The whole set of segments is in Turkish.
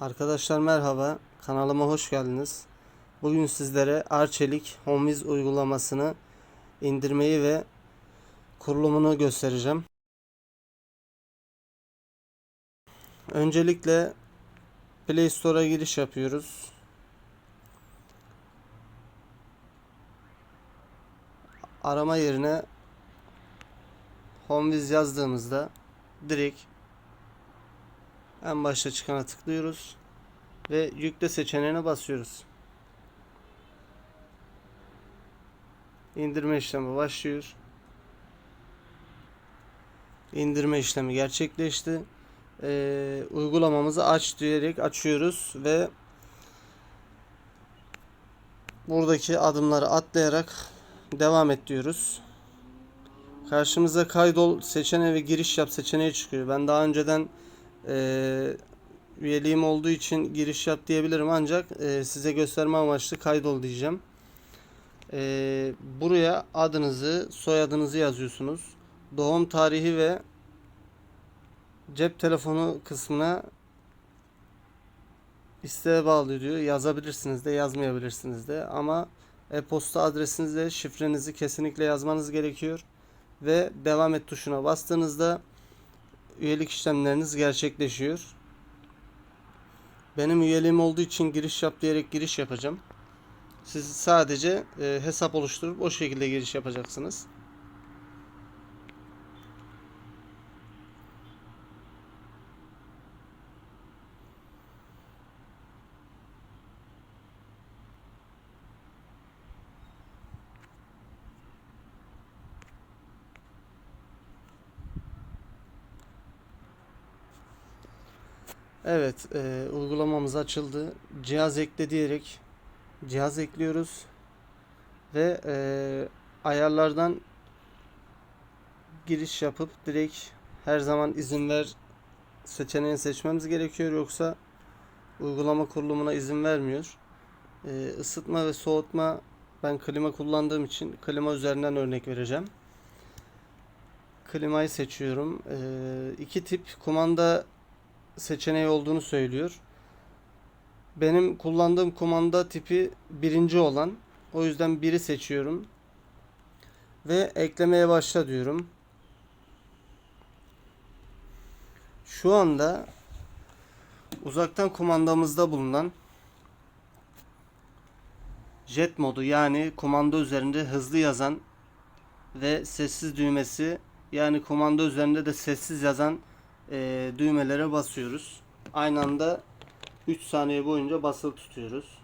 Arkadaşlar merhaba, kanalıma hoş geldiniz. Bugün sizlere Arçelik HomeWiz uygulamasını indirmeyi ve kurulumunu göstereceğim. Öncelikle Play Store'a giriş yapıyoruz. Arama yerine HomeWiz yazdığımızda direkt en başta çıkana tıklıyoruz ve yükle seçeneğine basıyoruz. İndirme işlemi başlıyor. İndirme işlemi gerçekleşti. Ee, uygulamamızı aç diyerek açıyoruz ve buradaki adımları atlayarak devam et diyoruz. Karşımıza kaydol seçeneği ve giriş yap seçeneği çıkıyor. Ben daha önceden e, üyeliğim olduğu için giriş yap diyebilirim ancak e, size gösterme amaçlı kaydol diyeceğim. E, buraya adınızı, soyadınızı yazıyorsunuz. Doğum tarihi ve cep telefonu kısmına isteğe bağlı diyor. Yazabilirsiniz de yazmayabilirsiniz de ama e-posta adresinizi ve şifrenizi kesinlikle yazmanız gerekiyor. Ve devam et tuşuna bastığınızda üyelik işlemleriniz gerçekleşiyor. Benim üyeliğim olduğu için giriş yap diyerek giriş yapacağım. Siz sadece e, hesap oluşturup o şekilde giriş yapacaksınız. Evet, e, uygulamamız açıldı. Cihaz ekle diyerek cihaz ekliyoruz ve e, ayarlardan giriş yapıp direkt her zaman izin ver seçeneğini seçmemiz gerekiyor yoksa uygulama kurulumuna izin vermiyor. E, ısıtma ve soğutma ben klima kullandığım için klima üzerinden örnek vereceğim. Klimayı seçiyorum. E, iki tip kumanda seçeneği olduğunu söylüyor. Benim kullandığım kumanda tipi birinci olan. O yüzden biri seçiyorum. Ve eklemeye başla diyorum. Şu anda uzaktan kumandamızda bulunan jet modu yani kumanda üzerinde hızlı yazan ve sessiz düğmesi yani kumanda üzerinde de sessiz yazan e, düğmelere basıyoruz. Aynı anda 3 saniye boyunca basılı tutuyoruz.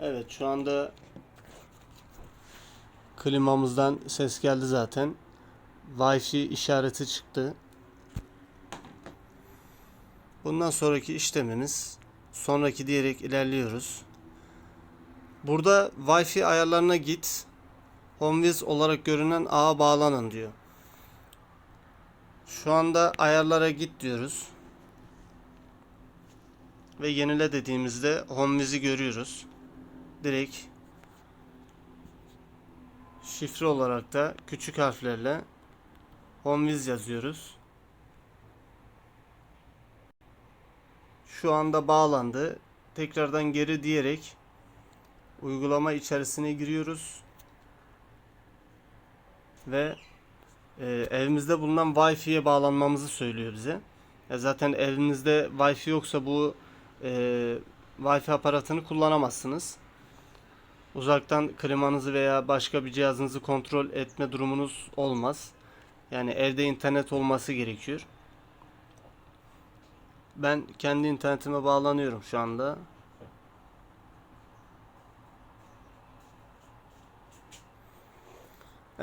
Evet şu anda klimamızdan ses geldi zaten. Wi-Fi işareti çıktı. Bundan sonraki işlemimiz sonraki diyerek ilerliyoruz. Burada Wi-Fi ayarlarına git. HomeWiz olarak görünen ağa bağlanın diyor. Şu anda ayarlara git diyoruz. Ve yenile dediğimizde HomeWiz'i görüyoruz. Direkt şifre olarak da küçük harflerle HomeWiz yazıyoruz. Şu anda bağlandı. Tekrardan geri diyerek uygulama içerisine giriyoruz ve e, evimizde bulunan Wi-Fi'ye bağlanmamızı söylüyor bize. Ya zaten evinizde Wi-Fi yoksa bu e, Wi-Fi aparatını kullanamazsınız. Uzaktan klimanızı veya başka bir cihazınızı kontrol etme durumunuz olmaz. Yani evde internet olması gerekiyor. Ben kendi internetime bağlanıyorum şu anda.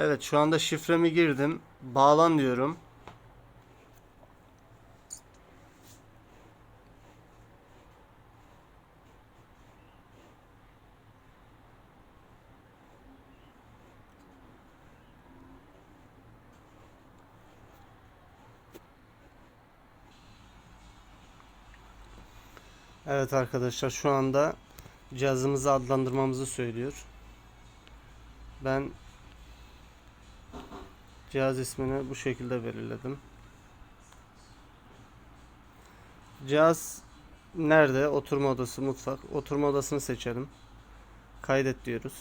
Evet şu anda şifremi girdim. Bağlan diyorum. Evet arkadaşlar şu anda cihazımızı adlandırmamızı söylüyor. Ben Cihaz ismini bu şekilde belirledim. Cihaz nerede? Oturma odası, mutfak. Oturma odasını seçelim. Kaydet diyoruz.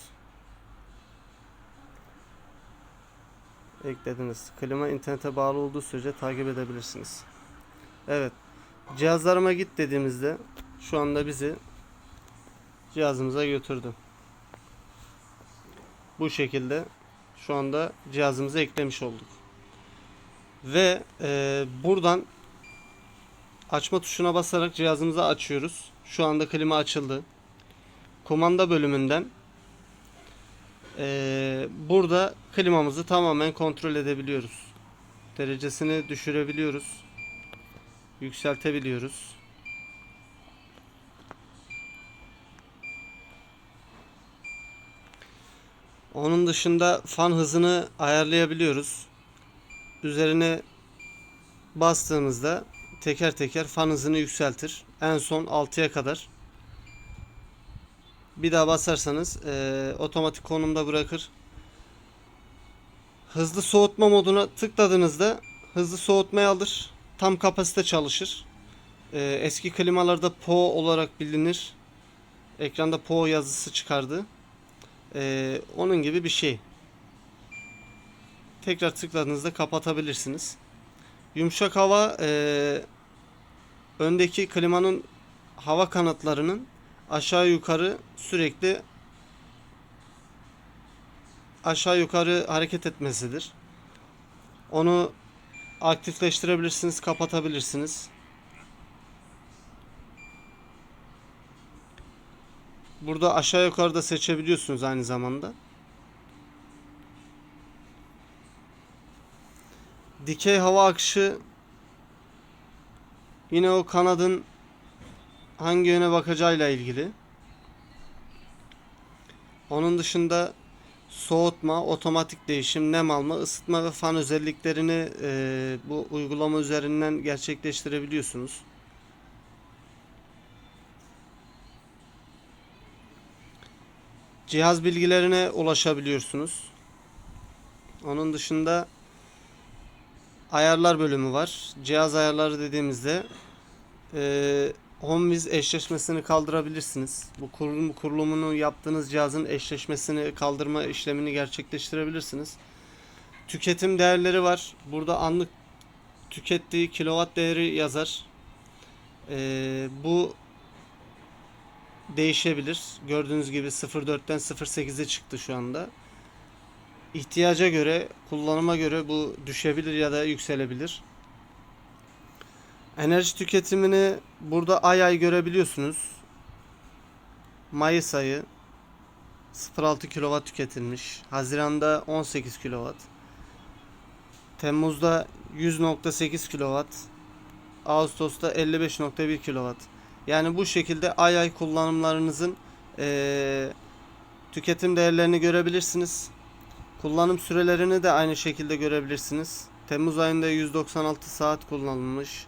Eklediniz. Klima internete bağlı olduğu sürece takip edebilirsiniz. Evet. Cihazlarıma git dediğimizde şu anda bizi cihazımıza götürdü. Bu şekilde şu anda cihazımıza eklemiş olduk. Ve e, buradan açma tuşuna basarak cihazımızı açıyoruz. Şu anda klima açıldı. Kumanda bölümünden e, burada klimamızı tamamen kontrol edebiliyoruz. Derecesini düşürebiliyoruz. Yükseltebiliyoruz. Onun dışında fan hızını ayarlayabiliyoruz. Üzerine bastığımızda teker teker fan hızını yükseltir. En son 6'ya kadar. Bir daha basarsanız eee, otomatik konumda bırakır. Hızlı soğutma moduna tıkladığınızda hızlı soğutmayı alır. Tam kapasite çalışır. Eee, eski klimalarda PO olarak bilinir. Ekranda PO yazısı çıkardı. Ee, onun gibi bir şey. Tekrar tıkladığınızda kapatabilirsiniz. Yumuşak hava ee, öndeki klimanın hava kanatlarının aşağı yukarı sürekli aşağı yukarı hareket etmesidir. Onu aktifleştirebilirsiniz, kapatabilirsiniz. Burada aşağı yukarıda seçebiliyorsunuz aynı zamanda. Dikey hava akışı yine o kanadın hangi yöne bakacağıyla ilgili. Onun dışında soğutma, otomatik değişim, nem alma, ısıtma ve fan özelliklerini e, bu uygulama üzerinden gerçekleştirebiliyorsunuz. Cihaz bilgilerine ulaşabiliyorsunuz. Onun dışında ayarlar bölümü var. Cihaz ayarları dediğimizde e, HomeWiz eşleşmesini kaldırabilirsiniz. Bu kurulum kurulumunu yaptığınız cihazın eşleşmesini kaldırma işlemini gerçekleştirebilirsiniz. Tüketim değerleri var. Burada anlık tükettiği kilowatt değeri yazar. E, bu değişebilir. Gördüğünüz gibi 0.4'ten 0.8'e çıktı şu anda. İhtiyaca göre, kullanıma göre bu düşebilir ya da yükselebilir. Enerji tüketimini burada ay ay görebiliyorsunuz. Mayıs ayı 0.6 kW tüketilmiş. Haziranda 18 kW. Temmuz'da 100.8 kW. Ağustos'ta 55.1 kW. Yani bu şekilde ay ay kullanımlarınızın eee, tüketim değerlerini görebilirsiniz. Kullanım sürelerini de aynı şekilde görebilirsiniz. Temmuz ayında 196 saat kullanılmış.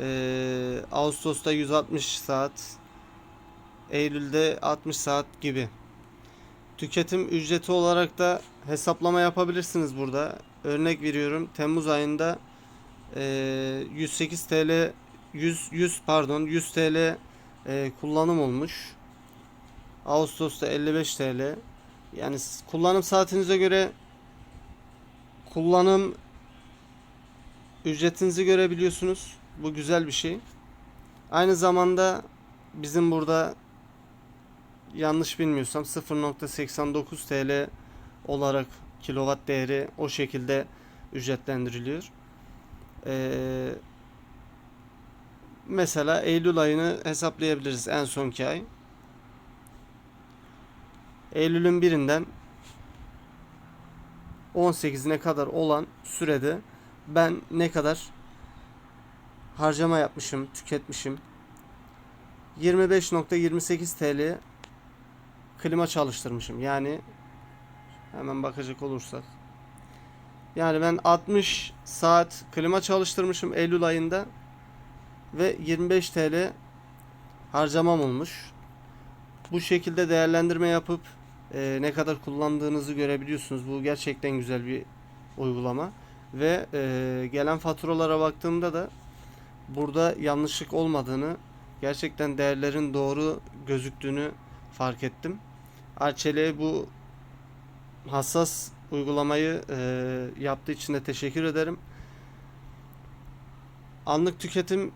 Eee, Ağustos'ta 160 saat. Eylül'de 60 saat gibi. Tüketim ücreti olarak da hesaplama yapabilirsiniz burada. Örnek veriyorum. Temmuz ayında eee, 108 TL 100 100 pardon 100 TL e, kullanım olmuş. Ağustos'ta 55 TL. Yani kullanım saatinize göre kullanım ücretinizi görebiliyorsunuz. Bu güzel bir şey. Aynı zamanda bizim burada yanlış bilmiyorsam 0.89 TL olarak kilowatt değeri o şekilde ücretlendiriliyor. Ee, Mesela Eylül ayını hesaplayabiliriz en sonki ay. Eylül'ün birinden 18'ine kadar olan sürede ben ne kadar harcama yapmışım, tüketmişim. 25.28 TL klima çalıştırmışım. Yani hemen bakacak olursak. Yani ben 60 saat klima çalıştırmışım Eylül ayında ve 25 TL harcamam olmuş. Bu şekilde değerlendirme yapıp e, ne kadar kullandığınızı görebiliyorsunuz. Bu gerçekten güzel bir uygulama ve e, gelen faturalara baktığımda da burada yanlışlık olmadığını gerçekten değerlerin doğru gözüktüğünü fark ettim. Arçelik'e bu hassas uygulamayı e, yaptığı için de teşekkür ederim. Anlık tüketim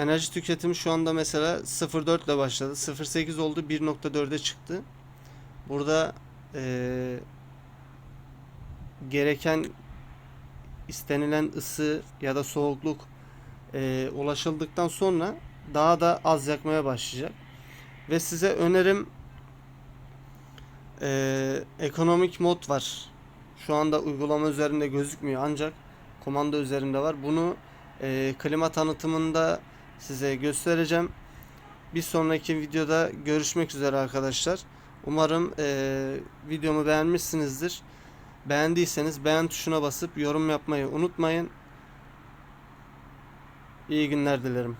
enerji tüketimi şu anda mesela 0.4 ile başladı. 0.8 oldu 1.4'e çıktı. Burada e, gereken istenilen ısı ya da soğukluk e, ulaşıldıktan sonra daha da az yakmaya başlayacak. Ve size önerim e, ekonomik mod var. Şu anda uygulama üzerinde gözükmüyor ancak komanda üzerinde var. Bunu e, klima tanıtımında size göstereceğim. Bir sonraki videoda görüşmek üzere arkadaşlar. Umarım e, videomu beğenmişsinizdir. Beğendiyseniz beğen tuşuna basıp yorum yapmayı unutmayın. İyi günler dilerim.